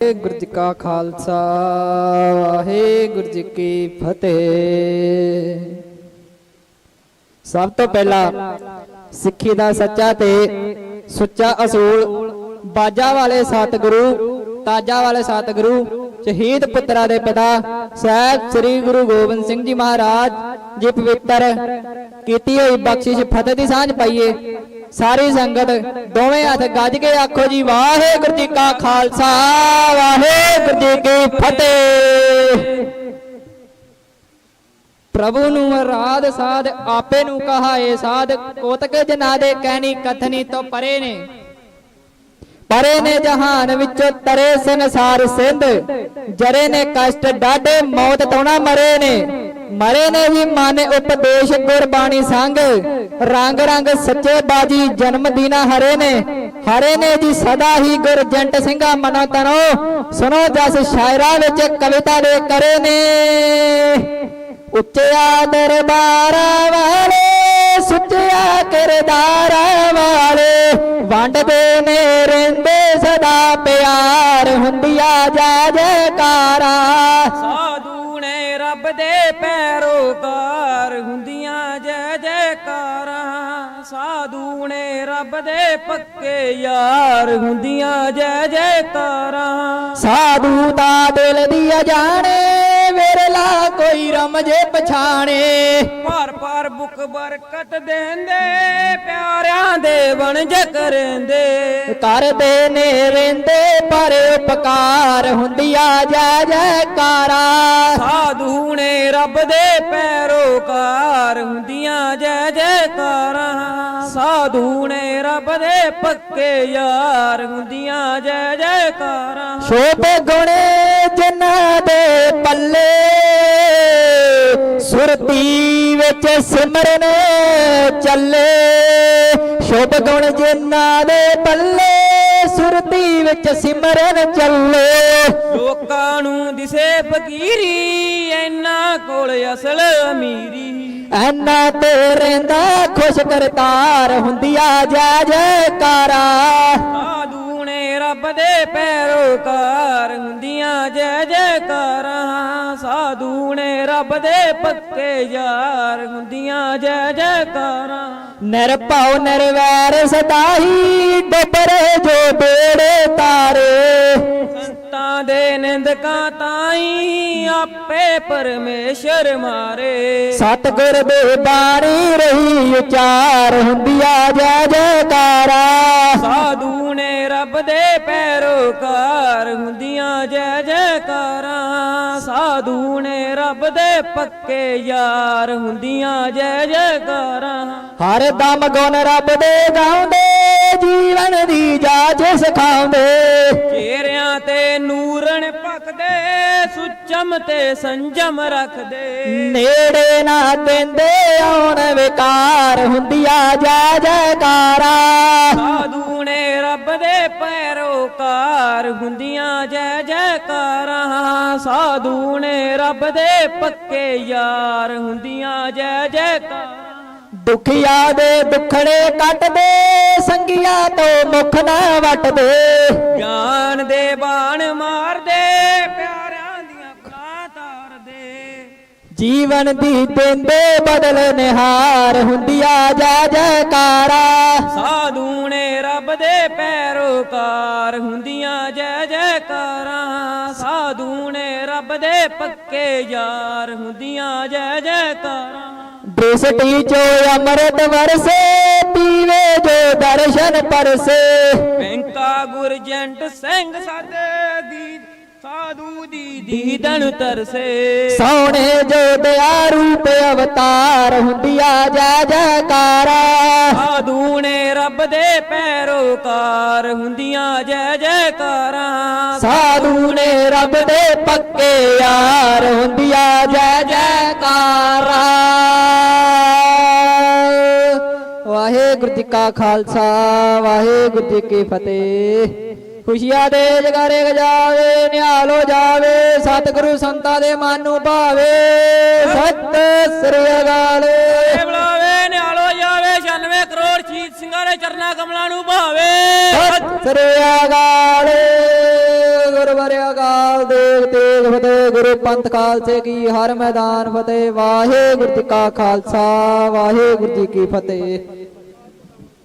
ਵਾਹਿਗੁਰੂ ਜੀ ਕਾ ਖਾਲਸਾ, ਵਾਹਿਗੁਰੂ ਜੀ ਕੀ ਫਤਿਹ। ਸਭ ਤੋਂ ਪਹਿਲਾਂ ਸਿੱਖੀ ਦਾ ਸੱਚਾ ਤੇ ਸੁੱਚਾ ਅਸੂਲ, ਬਾਜਾ ਵਾਲੇ ਸਤਿਗੁਰੂ, ਤਾਜਾ ਵਾਲੇ ਸਤਿਗੁਰੂ, ਸ਼ਹੀਦ ਪੁੱਤਰਾ ਦੇ ਪਿਤਾ, ਸਾਹਿਬ ਸ੍ਰੀ ਗੁਰੂ ਗੋਬਿੰਦ ਸਿੰਘ ਜੀ ਮਹਾਰਾਜ, ਜੀ ਪਵਿੱਤਰ, ਕੀਤੀ ਹੋਈ ਬਖਸ਼ਿਸ਼ ਫਤਿਹ ਦੀ ਸਾਂਝ ਪਾਈਏ। ਸਾਰੀ ਸੰਗਤ ਦੋਵੇਂ ਹੱਥ ਗੱਜ ਕੇ ਆਖੋ ਜੀ, ਵਾਹਿਗੁਰੂ ਜੀ ਕਾ ਖਾਲਸਾ, ਵਾਹਿਗੁਰੂ ਜੀ ਕੀ ਫਤਿਹ। ਪ੍ਰਭੂ ਨੂੰ ਰਾਧ ਸਾਧ ਆਪੇ ਨੂੰ ਕਹਾਏ, ਸਾਧ ਕੋਤਕ ਜਨਾ ਦੇ ਕਹਿਣੀ ਕਥਨੀ ਤੋਂ ਪਰੇ ਨੇ। ਪਰੇ ਨੇ ਜਹਾਨ ਵਿੱਚੋਂ ਤਰੇ ਸੰਸਾਰ ਸਿੰਧ, ਜਰੇ ਨੇ ਕਸ਼ਟ ਡਾਢੇ, ਮੌਤ ਤੋਂ ਨਾ ਮਰੇ ਨੇ। ਮਰੇ ਨੇ ਵੀ ਮਨ ਉਪਦੇਸ਼ ਗੁਰਬਾਣੀ ਸੰਗ। ਰੰਗ ਰੰਗ ਸੱਚੇ ਬਾਜੀ ਜਨਮ ਦੀਨਾ ਹਰੇ ਨੇ। ਹਰੇ ਨੇ ਜੀ ਸਦਾ ਹੀ ਗੁਰਜੰਟ ਸਿੰਘਾ ਮਨੋ ਤਨੋ। ਸੁਣੋ ਜਸ ਸ਼ਾਇਰਾ ਵਿੱਚ ਕਵਿਤਾ ਦੇ ਕਰੇ ਨੇ। ਉੱਚਿਆ ਦਰਬਾਰ ਵਾਲੇ, ਸੁੱਚਿਆ ਕਿਰਦਾਰ ਵਾਲੇ। ਵੰਡਦੇ ਨੇ, ਰਹਿੰਦੇ ਸਦਾ ਪਿਆਰ ਹੁੰਦੀਆਂ ਜਾ ਜੈਕਾਰਾ। ਰੱਬ ਦੇ ਪੈਰੋਕਾਰ ਹੁੰਦੀਆਂ ਜੈ ਜੈਕਾਰਾਂ, ਸਾਧੂ ਨੇ ਰੱਬ ਦੇ ਪੱਕੇ ਯਾਰ ਹੁੰਦੀਆਂ ਜੈ ਜੈਕਾਰਾਂ। ਸਾਧੂ ਦਾ ਦਿਲ ਦੀ ਜਾਣੇ ਕੋਈ ਰਮਜੇ ਪਛਾਣੇ। ਪਰ ਪਰ ਬੁਕ ਬਰਕਤ ਦੇਂਦੇ ਪਿਆਰਿਆਂ ਦੇ ਵਣਜ ਕਰੇਂਦੇ। ਕਰਦੇ ਨੇ ਰਹਿੰਦੇ ਪਰ ਉਪਕਾਰ ਹੁੰਦੀਆਂ ਜੈ ਜੈਕਾਰਾ ਸਾਧੂ ਨੇ ਰੱਬ ਦੇ ਪੈਰੋਕਾਰ ਹੁੰਦੀਆਂ ਜੈ ਜੈਕਾਰਾਂ ਸਾਧੂ ਨੇ ਰੱਬ ਦੇ ਪੱਕੇ ਯਾਰ ਹੁੰਦੀਆਂ ਜੈ ਜੈਕਾਰਾਂ ਸ਼ੋਭ ਗੁਣੇ ਜਿਨ੍ਹਾਂ ਦੇ ਪੱਲੇ ਸੁਰਤੀ ਵਿੱਚ ਸਿਮਰਨ ਚੱਲੇ। ਸ਼ੋਭ ਗੁਣ ਜਿਨ੍ਹਾਂ ਦੇ ਪੱਲੇ ਸੁਰਤੀ ਵਿੱਚ ਸਿਮਰਨ ਚੱਲੇ। ਲੋਕਾਂ ਨੂੰ ਦਿਸੇ ਫਕੀਰੀ ਐਨਾ ਕੋਲ ਅਸਲ ਅਮੀਰੀ। ਐਨਾ ਤੇ ਰਹਿੰਦਾ ਖੁਸ਼ ਕਰਤਾਰ ਹੁੰਦੀਆਂ ਜੈ ਜੈਕਾਰਾ ਸਾਧੂ ਨੇ ਰੱਬ ਦੇ ਪੈਰੋਕਾਰ ਹੁੰਦੀਆਂ ਜੈ ਜੈਕਾਰਾਂ ਸਾਧੂ ਨੇ ਰੱਬ ਦੇ ਪੱਕੇ ਯਾਰ ਹੁੰਦੀਆਂ ਜੈ ਜੈਕਾਰਾਂ। ਨਿਰਭਉ ਨਿਰਵੈਰ ਸਦਾਈ ਡੁੱਬਰੇ ਜੋ ਬੇੜੇ ਤਾਰੇ। ਸੰਤਾਂ ਦੇ ਨਿੰਦਕਾਂ ਤਾਈ ਆਪੇ ਪਰਮੇਸ਼ਰ ਮਾਰੇ। ਸਤਿਗੁਰ ਦੇ ਬਾਣੀ ਰਹੀ ਉਚਾਰ ਹੁੰਦੀਆਂ ਜੈ ਜੈਕਾਰਾ ਨੇ ਰੱਬ ਦੇ ਪੱਕੇ ਯਾਰ ਹੁੰਦੀਆਂ ਜੈ ਜੈਕਾਰਾਂ। ਹਰ ਦਮ ਗੁਣ ਰੱਬ ਦੇ ਗਾਉਂਦੇ ਜੀਵਨ ਦੀ ਜਾਚ ਸਿਖਾਉਂਦੇ। ਚਿਹਰਿਆਂ ਤੇ ਨੂਰਣ ਪੱਕਦੇ ਸੁਚਮ ਤੇ ਸੰਜਮ ਰੱਖਦੇ। ਨੇੜੇ ਨਾ ਦਿੰਦੇ ਆਉਣ ਵਿਕਾਰ ਹੁੰਦੀਆਂ ਜੈ ਜੈਕਾਰਾ। ਸਾਧੂ ਨੇ ਪੈਰੋਕਾਰ ਹੁੰਦੀਆਂ ਜੈ ਜੈਕਾਰਾਂ ਸਾਧੂ ਨੇ ਰੱਬ ਦੇ ਪੱਕੇ ਯਾਰ ਹੁੰਦੀਆਂ ਜੈ ਜੈਕਾਰਾਂ। ਦੁਖੀਆਂ ਦੇ ਦੁਖੜੇ ਕੱਟਦੇ ਸੰਗੀਆਂ ਤੋਂ ਮੁਖ ਨਾ ਵਟਦੇ। ਗਿਆਨ ਦੇ ਬਾਣ ਮਾਰਦੇ ਪਿਆਰਿਆਂ ਦੀਆਂ ਅੱਖਾਂ ਤਾਰਦੇ। ਜੀਵਨ ਦੀ ਦਿੰਦੇ ਬਦਲ ਨਿਹਾਰ ਹੁੰਦੀਆਂ ਜੈ ਜੈਕਾਰਾ। ਸਾਧੂ ਨੇ ਪੈਰੋਕਾਰ ਹੁੰਦੀਆਂ ਜੈ ਜੈਕਾਰਾਂ ਸਾਧੂ ਨੇ ਰੱਬ ਦੇ ਪੱਕੇ ਯਾਰ ਹੁੰਦੀਆਂ ਜੈ ਜੈਕਾਰਾਂ। ਦ੍ਰਿਸ਼ਟੀ ਚੋ ਅੰਮ੍ਰਿਤ ਵਰਸੇ ਪੀਵੇ ਜੋ ਦਰਸ਼ਨ ਪਰਸੇ। ਬੈਂਕਾ ਗੁਰਜੰਟ ਸਿੰਘ ਸਾਦੇ ਦੀ ਸਾਧੂ ਦੀ ਦੀਦਨ ਤਰਸੇ। ਸੋਹਣੇ ਜੋ ਦਇਆ ਰੂਪ ਅਵਤਾਰ ਹੁੰਦੀਆਂ ਜੈ ਜੈਕਾਰਾ। ਸਾਧੂ ਨੇ ਰੱਬ ਦੇ ਪੈਰੋਕਾਰ ਹੁੰਦੀਆਂ ਜੈ ਜੈਕਾਰਾਂ ਸਾਧੂ ਨੇ ਰੱਬ ਦੇ ਪੱਕੇ ਯਾਰ ਹੁੰਦੀਆਂ ਜੈ ਜੈਕਾਰਾ। ਵਾਹਿਗੁਰੂ ਜੀ ਕਾ ਖਾਲਸਾ, ਵਾਹਿਗੁਰੂ ਜੀ ਕੀ ਫਤਿਹ। ਖੁਸ਼ੀਆਂ ਦੇ ਜਗਾਰੇ ਗਜਾਵੇ ਨਿਹਾਲ ਹੋ ਜਾਵੇ, ਸਤਿਗੁਰੂ ਸੰਤਾਂ ਦੇ ਮਨ ਨੂੰ ਭਾਵੇ। ਸਤ ਸ੍ਰੀ ਅਕਾਲ ਸ਼ਹੀਦ ਚਰਨਾ ਕਮਲਾਂ ਨੂੰ ਭਾਵੇ ਸਤਿ ਸ੍ਰੀ ਅਕਾਲ ਗੁਰਵਰ ਅਕਾਲ, ਦੇਵ ਤੇਗ ਫਤਿਹ, ਗੁਰੂ ਪੰਥ ਖਾਲਸੇ ਕੀ ਹਰ ਮੈਦਾਨ ਫਤਿਹ। ਵਾਹਿਗੁਰੂ ਜੀ ਕਾ ਖਾਲਸਾ, ਵਾਹਿਗੁਰੂ ਜੀ ਕੀ ਫਤਿਹ।